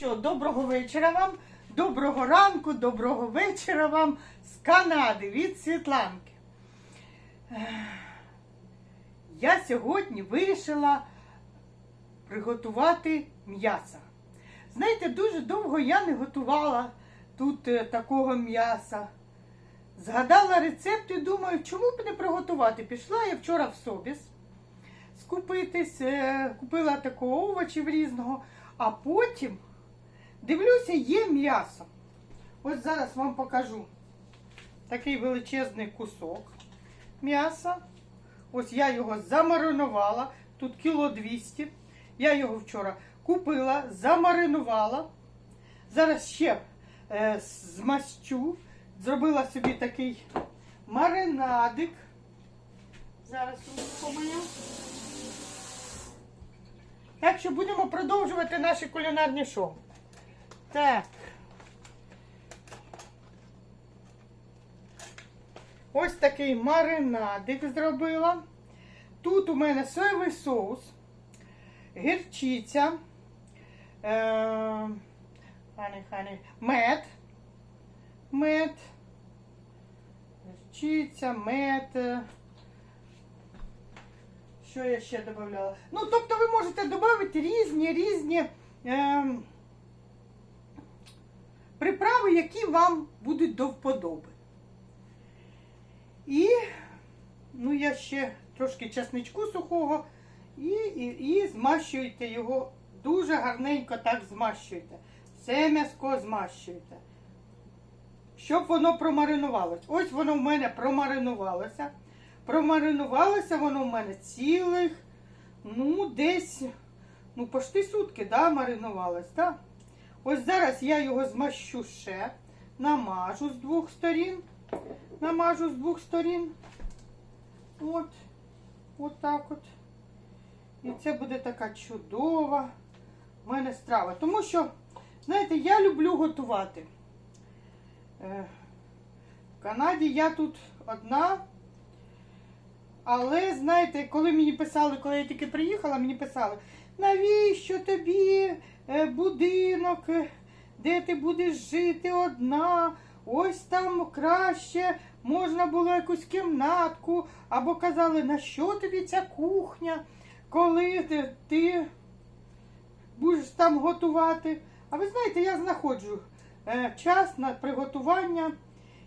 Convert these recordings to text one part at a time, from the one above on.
що, доброго вечора вам, доброго ранку, доброго вечора вам з Канади від Світланки. Я сьогодні вирішила приготувати м'ясо. Знаєте, дуже довго я не готувала тут е, такого м'яса. Згадала рецепт і думаю, чому б не приготувати. Пішла я вчора в Собіс скупитись, е, купила такого овочів різного, а потім дивлюся, є м'ясо. Ось зараз вам покажу такий величезний кусок м'яса. Ось я його замаринувала. Тут кіло 200. Я його вчора купила, замаринувала. Зараз ще е, змащу. Зробила собі такий маринадик. Зараз помию. Так що будемо продовжувати наше кулінарні шоу. Так. Ось такий маринадик зробила. Тут у мене соєвий соус, гірчиця, е, мед, мед, гірчиця, мед. Що я ще додавала? Ну, тобто ви можете додати різні різні е, приправи, які вам будуть до вподоби. І, ну, я ще трошки часничку сухого і, і, і змащуєте його дуже гарненько так змащуєте. Все м'яско змащуєте. Щоб воно промаринувалось. Ось воно в мене промаринувалося. Промаринувалося воно в мене цілих, ну, десь, ну, почти сутки, да, маринувалось, да? Ось зараз я його змащу ще, намажу з двох сторін. Намажу з двох сторін. От, от так от. І це буде така чудова в мене страва. Тому що, знаєте, я люблю готувати. Е, В Канаді я тут одна. Але, знаєте, коли мені писали, коли я тільки приїхала, мені писали, навіщо тобі будинок, е, де ти будеш жити одна? Ось там краще можна було якусь кімнатку, або казали, на що тобі ця кухня, коли ти, ти будеш там готувати. А ви знаєте, я знаходжу е, час на приготування.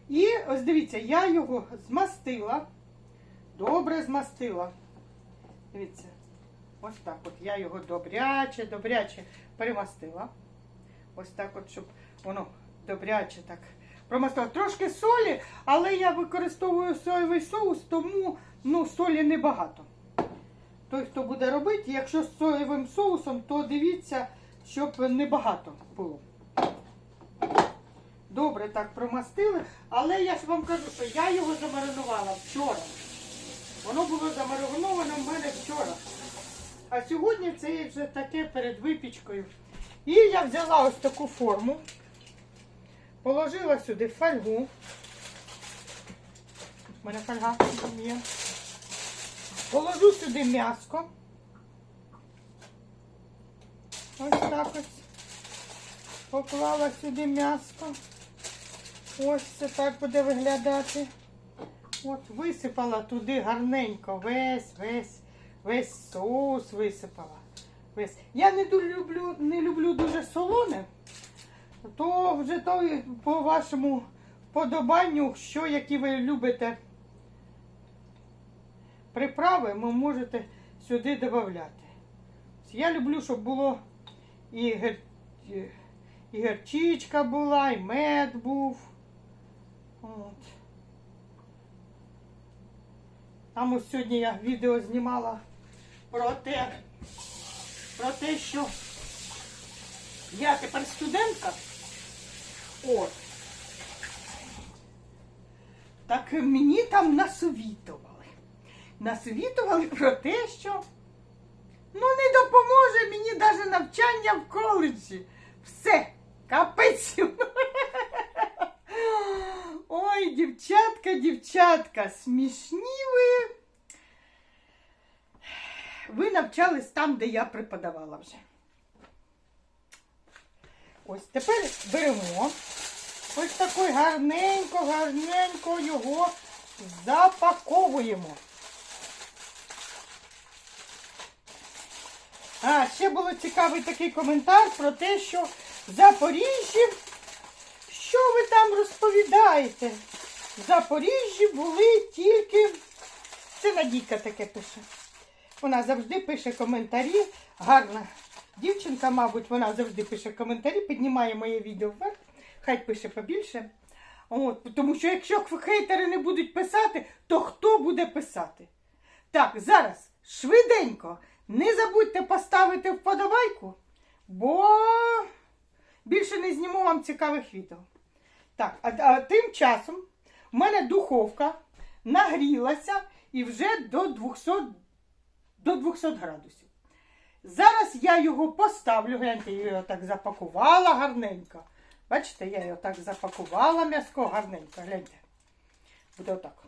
І ось дивіться, я його змастила. Добре змастила. Дивіться, ось так от я його добряче, добряче перемастила. Ось так от, щоб воно добряче так промастила. Трошки солі, але я використовую соєвий соус, тому ну, солі небагато. Той, хто буде робити, якщо з соєвим соусом, то дивіться, щоб небагато було. Добре так промастили, але я ж вам кажу, що я його замаринувала вчора. Воно було замариновано в мене вчора. А сьогодні це вже таке перед випічкою. І я взяла ось таку форму, положила сюди фольгу. У мене фольга є. Положу сюди м'яско. Ось так ось. Поклала сюди м'яско. Ось це так буде виглядати. От висипала туди гарненько весь, весь, весь соус висипала. Весь. Я не люблю, не люблю дуже солоне, то вже то по вашому подобанню, що які ви любите приправи, ви можете сюди додати. Я люблю, щоб було і, гер... і герчичка була, і мед був. От. Там ось сьогодні я відео знімала про те, про те, що я тепер студентка. От. Так мені там насовітували. Насовітували про те, що ну не допоможе мені навіть навчання в коледжі. Все, капець. Ой, дівчатка, дівчатка, смішні ви. Ви навчались там, де я преподавала вже. Ось тепер беремо ось такий гарненько, гарненько його запаковуємо. А, ще було цікавий такий коментар про те, що Запоріжжі, що ви там розповідаєте? В Запоріжжі були тільки. Це Надійка таке пише. Вона завжди пише коментарі. Гарна дівчинка, мабуть, вона завжди пише коментарі, піднімає моє відео вверх. Хай пише побільше. От, тому що якщо хейтери не будуть писати, то хто буде писати? Так, зараз швиденько. Не забудьте поставити вподобайку, бо більше не зніму вам цікавих відео. Так, а, а тим часом в мене духовка нагрілася і вже до 200, до 200 градусів. Зараз я його поставлю, гляньте, я його так запакувала гарненько. Бачите, я його так запакувала м'яско гарненько, гляньте. Буде отак.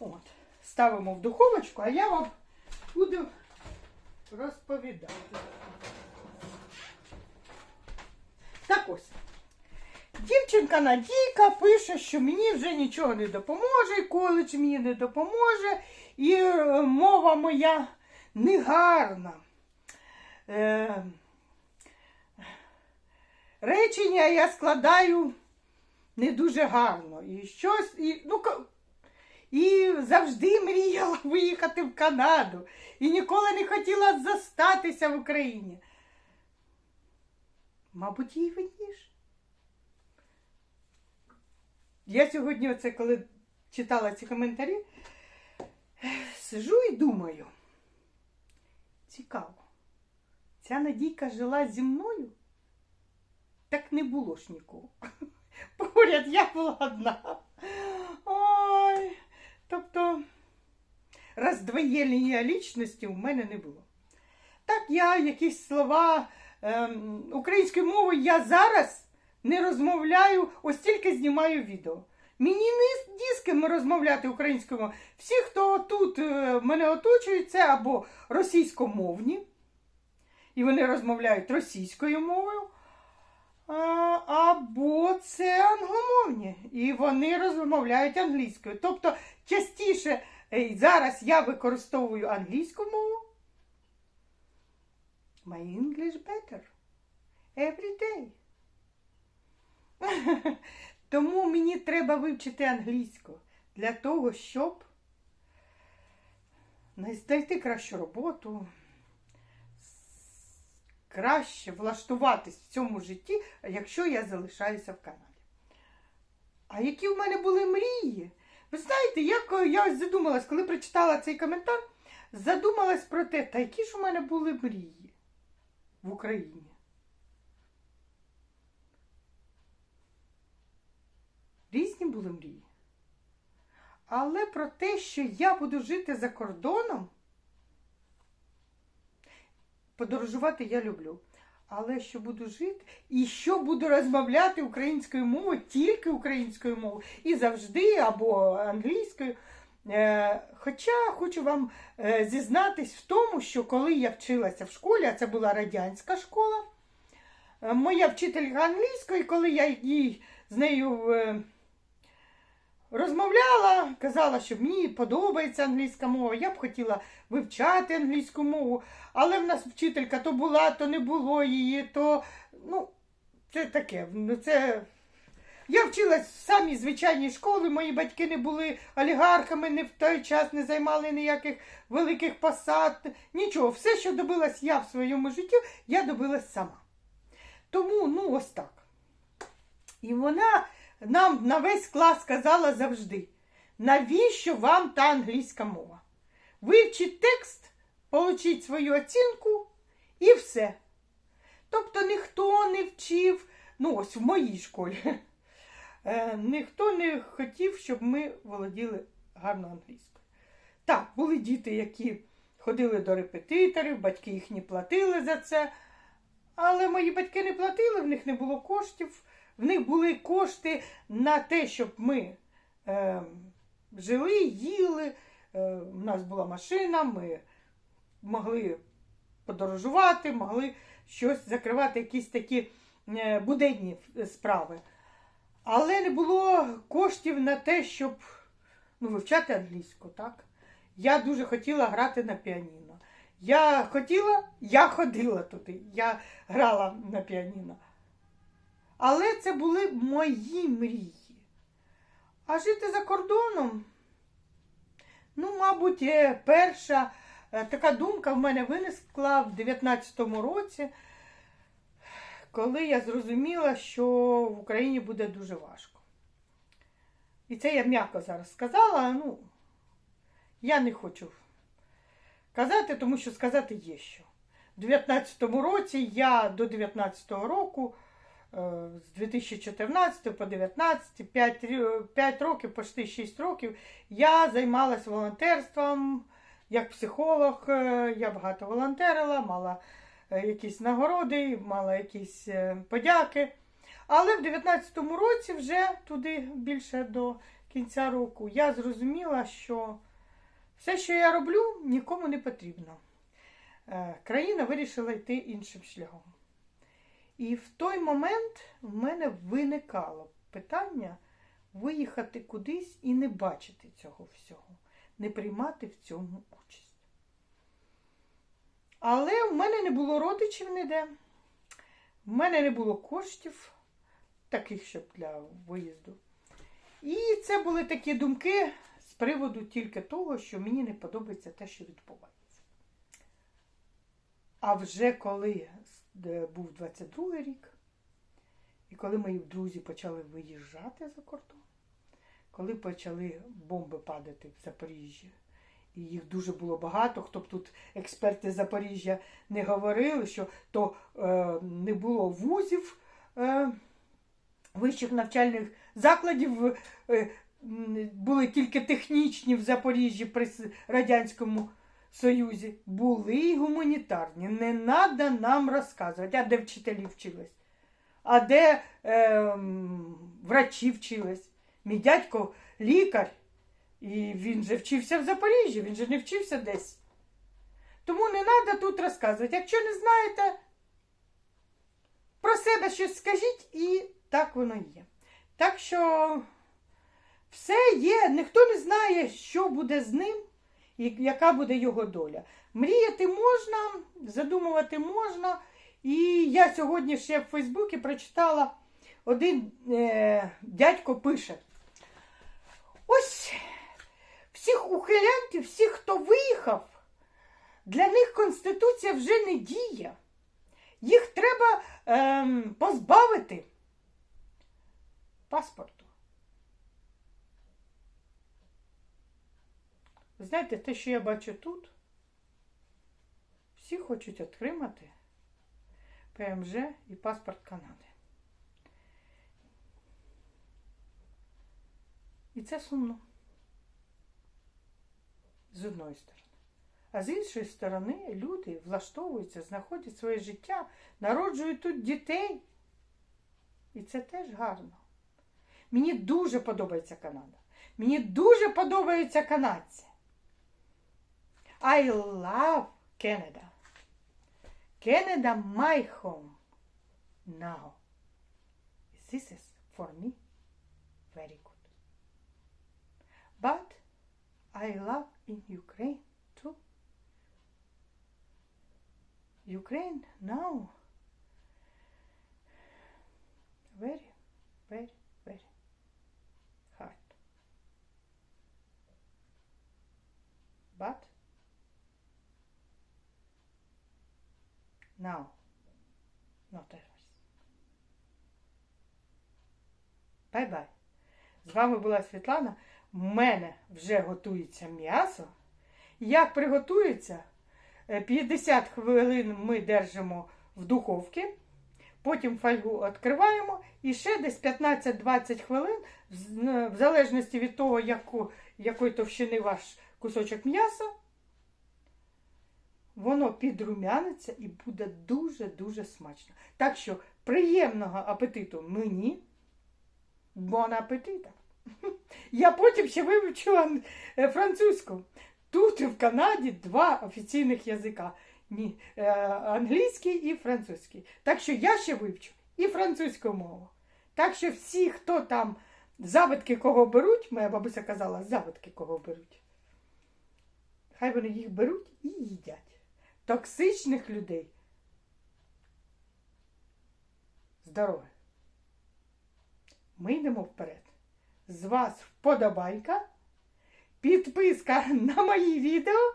От. Ставимо в духовочку, а я вам буду розповідати. Так ось. Дівчинка Надійка пише, що мені вже нічого не допоможе, коледж мені не допоможе, і е, мова моя негарна. Е, речення я складаю не дуже гарно. І щось, і, ну, і завжди мріяла виїхати в Канаду. І ніколи не хотіла застатися в Україні. Мабуть, їй видніше. Я сьогодні, оце коли читала ці коментарі, сижу і думаю. Цікаво. Ця Надійка жила зі мною? Так не було ж нікого. Поряд я була одна. Ой. Тобто роздвоєння лічності у мене не було. Так я якісь слова ем, українською мовою я зараз не розмовляю, ось тільки знімаю відео. Мені не ні з ким розмовляти українською мовою. Всі, хто тут е, мене оточують, це або російськомовні, і вони розмовляють російською мовою, або це англомовні, і вони розмовляють англійською. Тобто частіше е, зараз я використовую англійську мову. My English better. Every day. Тому мені треба вивчити англійську для того, щоб знайти кращу роботу, краще влаштуватись в цьому житті, якщо я залишаюся в Канаді. А які в мене були мрії? Ви знаєте, як я ось задумалась, коли прочитала цей коментар, задумалась про те, та які ж у мене були мрії в Україні. Різні були мрії. Але про те, що я буду жити за кордоном, подорожувати я люблю. Але що буду жити і що буду розмовляти українською мовою, тільки українською мовою, і завжди або англійською. Е, Хоча хочу вам е, зізнатись в тому, що коли я вчилася в школі, а це була радянська школа, е, моя вчителька англійської, коли я їй з нею розмовляла, казала, що мені подобається англійська мова, я б хотіла вивчати англійську мову, але в нас вчителька то була, то не було її, то ну, це таке. ну, Це... Я вчилась в самій звичайній школі, мої батьки не були олігархами, не в той час не займали ніяких великих посад, нічого. Все, що добилась я в своєму житті, я добилась сама. Тому, ну, ось так. І вона нам на весь клас сказала завжди: навіщо вам та англійська мова? Вивчіть текст, получіть свою оцінку і все. Тобто ніхто не вчив, ну ось в моїй школі, е, ніхто не хотів, щоб ми володіли гарно англійською. Так, були діти, які ходили до репетиторів, батьки їхні платили за це. Але мої батьки не платили, в них не було коштів. В них були кошти на те, щоб ми е, жили, їли. Е, у нас була машина, ми могли подорожувати, могли щось закривати, якісь такі е, буденні справи. Але не було коштів на те, щоб ну, вивчати англійську, так? Я дуже хотіла грати на піаніно. Я хотіла, я ходила туди, я грала на піаніно. Але це були мої мрії. А жити за кордоном, ну, мабуть, е, перша е, така думка в мене виникла в 19-му році, коли я зрозуміла, що в Україні буде дуже важко. І це я м'яко зараз сказала, ну, я не хочу казати, тому що сказати є що. У 19-му році я до 19-го року, з 2014 по 19, 5, 5 років, почти 6 років, я займалася волонтерством як психолог. е, Я багато волонтерила, мала е, якісь нагороди, мала якісь е, подяки. Але в 19-му році, вже туди більше до кінця року, я зрозуміла, що все, що я роблю, нікому не потрібно. Е, Країна вирішила йти іншим шляхом. І в той момент в мене виникало питання виїхати кудись і не бачити цього всього, не приймати в цьому участь. Але в мене не було родичів ніде, в мене не було коштів, таких, щоб для виїзду. І це були такі думки з приводу тільки того, що мені не подобається те, що відбувається. А вже коли е, був 22 рік, і коли мої друзі почали виїжджати за кордон, коли почали бомби падати в Запоріжжі, і їх дуже було багато, хто б тут експерти Запоріжжя не говорили, що то е, не було вузів, е, вищих навчальних закладів, е, були тільки технічні в Запоріжжі при Радянському Союзі. Були й гуманітарні. Не треба нам розказувати, а де вчителі вчились, а де е, врачі вчились. Мій дядько лікар, і він же вчився в Запоріжжі, він же не вчився десь. Тому не треба тут розказувати. Якщо не знаєте, про себе щось скажіть, і так воно є. Так що все є, ніхто не знає, що буде з ним яка буде його доля. Мріяти можна, задумувати можна. І я сьогодні ще в Фейсбуці прочитала, один е, дядько пише. Ось всіх ухилянтів, всіх, хто виїхав, для них Конституція вже не діє. Їх треба ем, позбавити паспорту. Ви знаєте, те, що я бачу тут, всі хочуть отримати ПМЖ і паспорт Канади. І це сумно. З одної сторони. А з іншої сторони, люди влаштовуються, знаходять своє життя, народжують тут дітей. І це теж гарно. Мені дуже подобається Канада. Мені дуже подобаються канадці. I love Canada. Canada my home now. This is for me very good. But I love in Ukraine too. Ukraine now very, very, very hard. But now, not ever. Бай-бай. З вами була Світлана. У мене вже готується м'ясо. Як приготується, е, 50 хвилин ми держимо в духовці, потім фольгу відкриваємо і ще десь 15-20 хвилин, в в залежності від того, яку, якої товщини ваш кусочок м'яса, воно підрумяниться і буде дуже-дуже смачно. Так що приємного апетиту мені. Бон апетита. Я потім ще вивчу е, французьку. Тут в Канаді два офіційних язика. Ні, е, англійський і французький. Так що я ще вивчу і французьку мову. Так що всі, хто там завитки кого беруть, моя бабуся казала, завитки кого беруть. Хай вони їх беруть і їдять. Токсичних людей. Здоров'я. Ми йдемо вперед. З вас вподобайка, підписка на мої відео.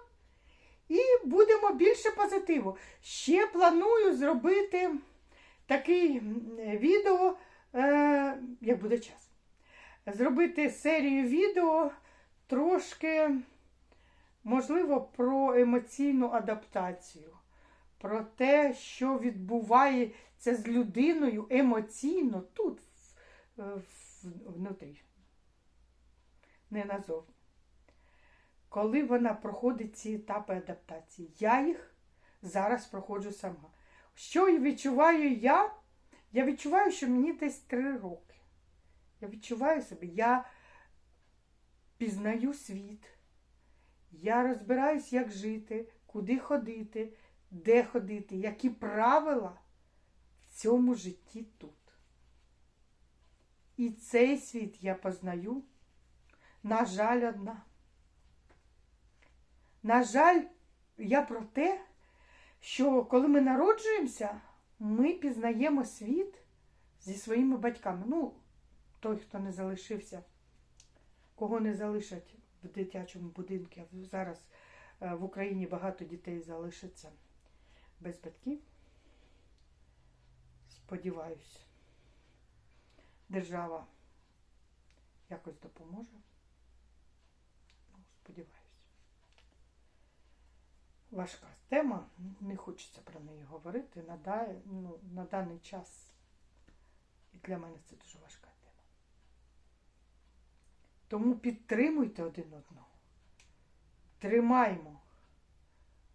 І будемо більше позитиву. Ще планую зробити такий відео, е, як буде час. Зробити серію відео трошки, можливо, про емоційну адаптацію, про те, що відбувається з людиною емоційно тут, в, внутрі, не назовні коли вона проходить ці етапи адаптації. Я їх зараз проходжу сама. Що відчуваю я? Я відчуваю, що мені десь три роки. Я відчуваю себе, я пізнаю світ, я розбираюсь, як жити, куди ходити, де ходити, які правила в цьому житті тут. І цей світ я познаю, на жаль, одна. На жаль, я про те, що коли ми народжуємося, ми пізнаємо світ зі своїми батьками. Ну, той, хто не залишився, кого не залишать в дитячому будинку. Зараз е, в Україні багато дітей залишиться без батьків. Сподіваюсь, держава якось допоможе. Ну, сподіваюсь важка тема, не хочеться про неї говорити. На, ну, на даний час і для мене це дуже важка. Тому підтримуйте один одного. Тримаймо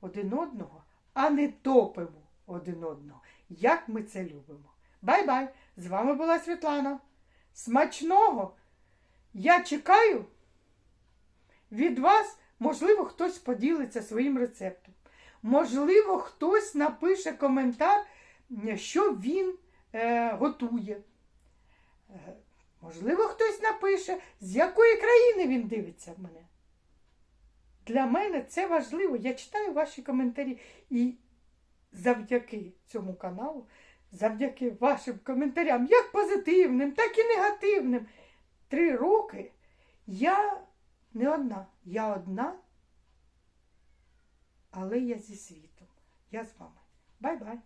один одного, а не топимо один одного, як ми це любимо. Бай-бай! З вами була Світлана. Смачного! Я чекаю від вас. Можливо, хтось поділиться своїм рецептом. Можливо, хтось напише коментар, що він е, готує. Можливо, хтось напише, з якої країни він дивиться в мене. Для мене це важливо. Я читаю ваші коментарі. І завдяки цьому каналу, завдяки вашим коментарям, як позитивним, так і негативним, три роки я не одна. Я одна, але я зі світом. Я з вами. Бай-бай!